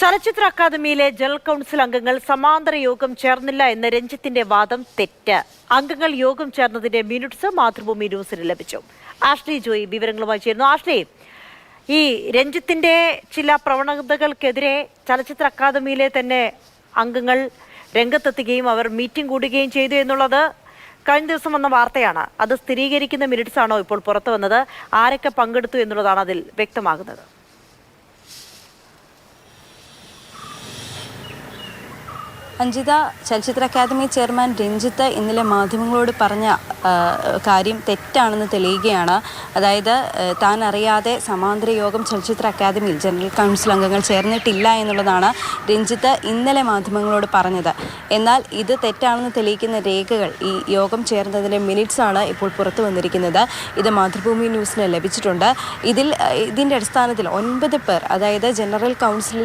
ചലച്ചിത്ര അക്കാദമിയിലെ general council അംഗങ്ങൾ സമാന്തര യോഗം ചേർന്നില്ല എന്ന രഞ്ജിത്തിന്റെ വാദം തെറ്റ്. അംഗങ്ങൾ യോഗം ചേർന്നതിന്റെ മിനിറ്റ്സ് മാതൃഭൂമി ന്യൂസിന് ലഭിച്ചു. ആഷ്ലി ജോയി വിവരങ്ങളുമായി ചേരുന്നു. ആഷ്ലി ഈ രഞ്ജിത്തിന്റെ ചില പ്രവണതകൾക്കെതിരെ ചലച്ചിത്ര അക്കാദമിയിലെ തന്നെ അംഗങ്ങൾ രംഗത്തെത്തുകയും അവർ മീറ്റിംഗ് കൂടുകയും ചെയ്തു എന്നുള്ളത് കഴിഞ്ഞ ദിവസം വന്ന വാർത്തയാണ്. അത് സ്ഥിരീകരിക്കുന്ന മിനിറ്റ്സ് ആണോ ഇപ്പോൾ പുറത്തു വന്നത് ആരൊക്കെ പങ്കെടുത്തു എന്നുള്ളതാണ് അതിൽ വ്യക്തമാകുന്നത്. അഞ്ജിത ചലച്ചിത്ര അക്കാദമി ചെയർമാൻ രഞ്ജിത്ത് ഇന്നലെ മാധ്യമങ്ങളോട് പറഞ്ഞ കാര്യം തെറ്റാണെന്ന് തെളിയുകയാണ്. അതായത് താൻ അറിയാതെ സമാന്തര യോഗം ചലച്ചിത്ര അക്കാദമിയിൽ ജനറൽ കൗൺസിൽ അംഗങ്ങൾ ചേർന്നിട്ടില്ല എന്നുള്ളതാണ് രഞ്ജിത്ത് ഇന്നലെ മാധ്യമങ്ങളോട് പറഞ്ഞത്. എന്നാൽ ഇത് തെറ്റാണെന്ന് തെളിയിക്കുന്ന രേഖകൾ ഈ യോഗം ചേർന്നതിന്റെ മിനിറ്റ്സാണ് ഇപ്പോൾ പുറത്തു വന്നിരിക്കുന്നത്. ഇത് മാതൃഭൂമി ന്യൂസിന് ലഭിച്ചിട്ടുണ്ട്. ഇതിൽ ഇതിന്റെ അടിസ്ഥാനത്തിൽ ഒൻപത് പേർ അതായത് ജനറൽ കൗൺസിൽ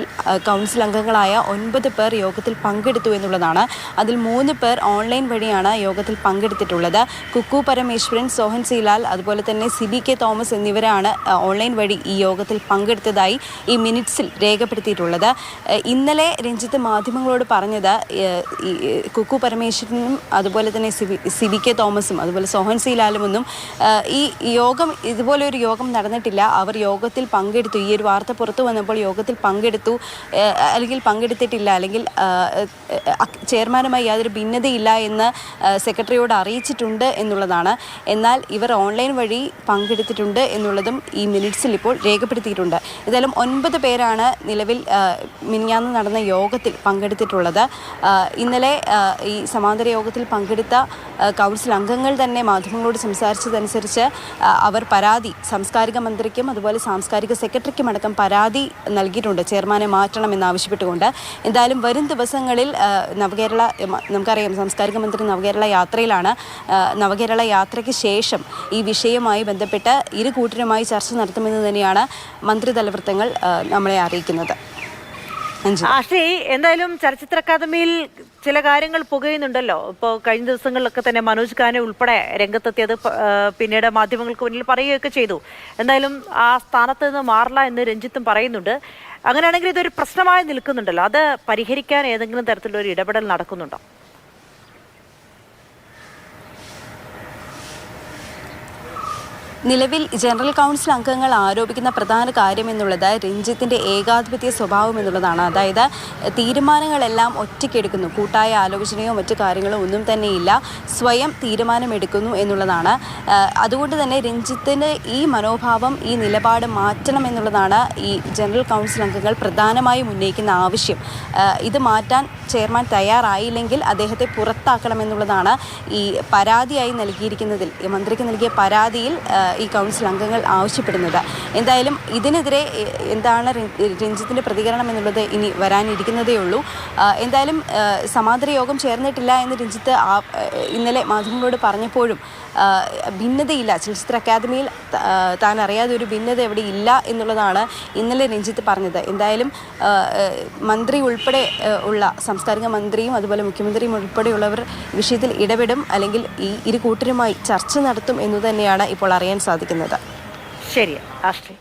കൗൺസിൽ അംഗങ്ങളായ ഒൻപത് പേർ യോഗത്തിൽ പങ്കെടുത്തു എന്നുള്ളതാണ്. അതിൽ മൂന്ന് പേർ ഓൺലൈൻ വഴിയാണ് യോഗത്തിൽ പങ്കെടുത്തിട്ടുള്ളത്. കുക്കു പരമേശ്വരൻ സോഹൻ സീലാൽ അതുപോലെ തന്നെ സിബി കെ തോമസ് എന്നിവരാണ് ഓൺലൈൻ വഴി ഈ യോഗത്തിൽ പങ്കെടുത്തതായി ഈ മിനിറ്റ്സിൽ രേഖപ്പെടുത്തിയിട്ടുള്ളത്. ഇന്നലെ രഞ്ജിത്ത് മാധ്യമങ്ങളോട് പറഞ്ഞത് കുക്കു പരമേശ്വരനും അതുപോലെ തന്നെ സിബി കെ തോമസും അതുപോലെ സോഹൻ സീലാലും ഒന്നും ഈ യോഗം ഇതുപോലെ ഒരു യോഗം നടന്നിട്ടില്ല. അവർ യോഗത്തിൽ പങ്കെടുത്തു. ഈ ഒരു വാർത്ത പുറത്തു വന്നപ്പോൾ യോഗത്തിൽ പങ്കെടുത്തു. അല്ലെങ്കിൽ പങ്കെടുത്തിട്ടില്ല. അല്ലെങ്കിൽ ചെയർമാനുമായി യാതൊരു ഭിന്നതയില്ല എന്ന് സെക്രട്ടറിയോട് അറിയിച്ചിട്ടുണ്ട് എന്നുള്ളതാണ്. എന്നാൽ ഇവർ ഓൺലൈൻ വഴി പങ്കെടുത്തിട്ടുണ്ട് എന്നുള്ളതും ഈ മിനിറ്റ്സിൽ ഇപ്പോൾ രേഖപ്പെടുത്തിയിട്ടുണ്ട്. ഏതായാലും ഒൻപത് പേരാണ് നിലവിൽ മിനിഞ്ഞാന്ന് നടന്ന യോഗത്തിൽ പങ്കെടുത്തിട്ടുള്ളത്. ഇന്നലെ ഈ സമാന്തര യോഗത്തിൽ പങ്കെടുത്ത കൗൺസിൽ അംഗങ്ങൾ തന്നെ മാധ്യമങ്ങളോട് സംസാരിച്ചതനുസരിച്ച് അവർ പരാതി സാംസ്കാരിക മന്ത്രിക്കും അതുപോലെ സാംസ്കാരിക സെക്രട്ടറിക്കും അടക്കം പരാതി നൽകിയിട്ടുണ്ട്. ചെയർമാനെ മാറ്റണം എന്നാവശ്യപ്പെട്ടുകൊണ്ട് എന്തായാലും വരും ദിവസങ്ങളിൽ നവകേരള നമുക്കറിയാം സാംസ്കാരിക മന്ത്രി നവകേരള യാത്രയിലാണ്. നവകേരള യാത്രയ്ക്ക് ശേഷം ഈ വിഷയവുമായി ബന്ധപ്പെട്ട് ഇരു കൂട്ടരുമായി ചർച്ച നടത്തുമെന്ന് തന്നെയാണ് മന്ത്രിതല വൃത്തങ്ങൾ നമ്മളെ അറിയിക്കുന്നത്. ആഷ്ലി എന്തായാലും ചലച്ചിത്ര അക്കാദമിയിൽ ചില കാര്യങ്ങൾ പുകയുന്നുണ്ടല്ലോ. ഇപ്പോൾ കഴിഞ്ഞ ദിവസങ്ങളിലൊക്കെ തന്നെ മനോജ് ഖാനെ ഉൾപ്പെടെ രംഗത്തെത്തിയത് പിന്നീട് മാധ്യമങ്ങൾക്ക് മുന്നിൽ പറയുകയൊക്കെ ചെയ്തു. എന്തായാലും ആ സ്ഥാനത്ത് നിന്ന് മാറില്ല എന്ന് രഞ്ജിത്തും പറയുന്നുണ്ട്. അങ്ങനെയാണെങ്കിൽ ഇതൊരു പ്രശ്നമായി നിൽക്കുന്നുണ്ടല്ലോ. അത് പരിഹരിക്കാൻ ഏതെങ്കിലും തരത്തിലുള്ള ഒരു ഇടപെടൽ നടക്കുന്നുണ്ടോ? നിലവിൽ ജനറൽ കൗൺസിൽ അംഗങ്ങൾ ആരോപിക്കുന്ന പ്രധാന കാര്യം എന്നുള്ളത് രഞ്ജിത്തിന്റെ ഏകാധിപത്യ സ്വഭാവം എന്നുള്ളതാണ്. അതായത് തീരുമാനങ്ങളെല്ലാം ഒറ്റയ്ക്കെടുക്കുന്നു. കൂട്ടായ ആലോചനയോ മറ്റു കാര്യങ്ങളോ ഒന്നും തന്നെയില്ല. സ്വയം തീരുമാനമെടുക്കുന്നു എന്നുള്ളതാണ്. അതുകൊണ്ട് തന്നെ രഞ്ജിത്തിന്റെ ഈ മനോഭാവം ഈ നിലപാട് മാറ്റണം എന്നുള്ളതാണ് ഈ ജനറൽ കൗൺസിൽ അംഗങ്ങൾ പ്രധാനമായും ഉന്നയിക്കുന്ന ആവശ്യം. ഇത് മാറ്റാൻ ചെയർമാൻ തയ്യാറായില്ലെങ്കിൽ അദ്ദേഹത്തെ പുറത്താക്കണമെന്നുള്ളതാണ് ഈ പരാതിയായി നൽകിയിരിക്കുന്നതിൽ മന്ത്രിക്ക് നൽകിയ പരാതിയിൽ ഈ കൗൺസിൽ അംഗങ്ങൾ ആവശ്യപ്പെടുന്നത്. എന്തായാലും ഇതിനെതിരെ എന്താണ് രഞ്ജിത്തിന്റെ പ്രതികരണം എന്നുള്ളത് ഇനി വരാനിരിക്കുന്നതേ ഉള്ളൂ. എന്തായാലും സമാന്തര യോഗം ചേർന്നിട്ടില്ല എന്ന് രഞ്ജിത്ത് ഇന്നലെ മാധ്യമങ്ങളോട് പറഞ്ഞപ്പോഴും ഭിന്നതയില്ല. ചലച്ചിത്ര അക്കാദമിയിൽ താൻ അറിയാതെ ഒരു ഭിന്നത എവിടെ ഇല്ല എന്നുള്ളതാണ് ഇന്നലെ രഞ്ജിത്ത് പറഞ്ഞത്. എന്തായാലും മന്ത്രി ഉൾപ്പെടെ ഉള്ള സാംസ്കാരിക മന്ത്രിയും അതുപോലെ മുഖ്യമന്ത്രിയും ഉൾപ്പെടെയുള്ളവർ വിഷയത്തിൽ ഇടപെടും അല്ലെങ്കിൽ ഈ ഇരു കൂട്ടരുമായി ചർച്ച നടത്തും എന്നു തന്നെയാണ് ഇപ്പോൾ അറിയാൻ സാധിക്കുന്നത്. ശരി ആഷ്ലി